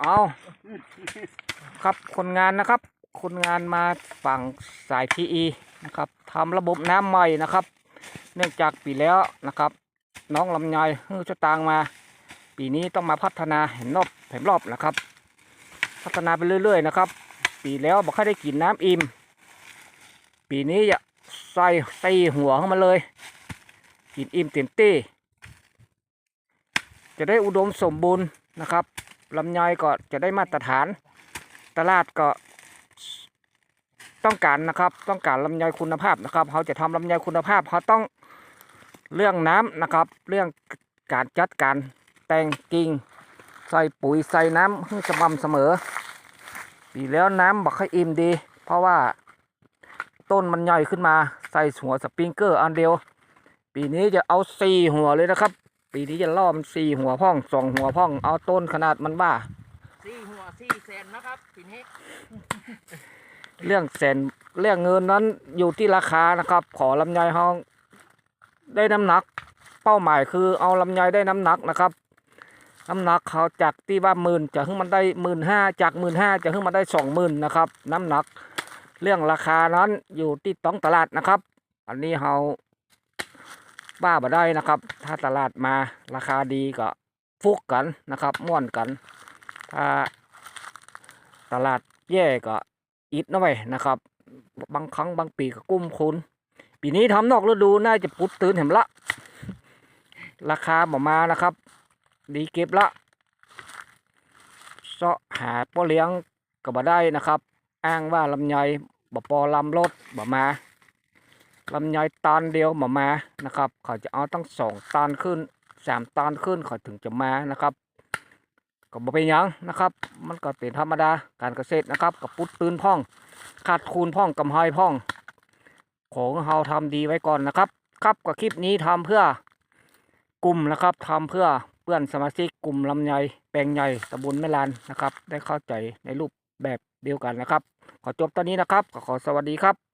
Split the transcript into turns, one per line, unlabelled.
เอาครับคนงานนะครับ คนงานมาฝั่งสายพีอีนะครับทำระบบน้ำใหม่นะครับ เนื่องจากปีแล้วนะครับ น้องลำไยฮือจะตางมา ปีนี้ต้องมาพัฒนาเห็นรอบเห็นรอบนะครับ พัฒนาไปเรื่อย ๆ นะครับ ปีแล้วบอกให้ได้กินน้ำอิ่มปีนี้จะใส่ตีหัวเข้ามาเลย กินอิ่มเต็มที่จะได้อุดมสมบูรณ์นะครับ ลำไยก็จะได้มาตรฐาน ตลาดก็ต้องการนะครับ ต้องการลำไยคุณภาพนะครับเขาจะทำลำไยคุณภาพเขาต้องเรื่องน้ำนะครับ เรื่องการจัดการแต่งกิ่งใส่ปุ๋ยใส่น้ำให้สม่ำเสมอ ปีแล้วน้ำบอกให้อิ่มดี เพราะว่าต้นมันใหญ่ขึ้นมาใส่หัวสปริงเกอร์อันเดียว ปีนี้จะเอาสี่หัวเลยนะครับ ปีนี้จะล่อมันสี่หัวพ่องสองหัวพ่อง เอาต้นขนาดมันบ้า
สี่หัวสี่แสนนะครับทีนี้
เรื่องแสนเรื่องเงินนั้นอยู่ที่ราคานะครับ ขอลำไยห้อง ได้น้ำหนัก เป้าหมายคือเอาลำไยได้น้ำหนักนะครับน้ำหนักเขาจากที่ว่าหมื่นจะขึ้นมันได้หมื่นห้าจากหมื่นห้าจะขึ้นมาได้สองหมื่นนะครับ น้ำหนัก เรื่องราคานั้นอยู่ที่ต้องตลาดนะครับ อันนี้เรา บ้าบ่ได้นะครับ ถ้าตลาดมาราคาดีก็ฟุกกันนะครับม่วนกัน ถ้าตลาดแย่ก็อิดนะเว้ยนะครับ บางครั้งบางปีก็กุ้มคุณปีนี้ทำนอกฤดูน่าจะปุดตื่นเห็นละ ราคาหมอมานะครับ ดีเก็บละเสาะหาป้อเลี้ยงก็บ่ได้นะครับ อ้างว่าลำไยบ่ปอลำรถบ่มา ลำไยตอนเดียวบ่มานะครับ เขาจะเอาตั้งสองตอนขึ้นสามตอนขึ้นเขาถึงจะมานะครับก็บ่เป็นยังนะครับ มันก็เป็นธรรมดาการเกษตรนะครับกับปุดตื้นพ่องขาดคูณพ่องกำไฮพ่อง ของเฮาทำดีไว้ก่อนนะครับ ครับกับคลิปนี้ทำเพื่อกลุ่มนะครับทำเพื่อเพื่อนสมาชิกกลุ่มลำไยแปลงใหญ่ตำบลแม่ลานนะครับ ได้เข้าใจในรูปแบบเดียวกันนะครับ ขอจบตอนนี้นะครับขอสวัสดีครับ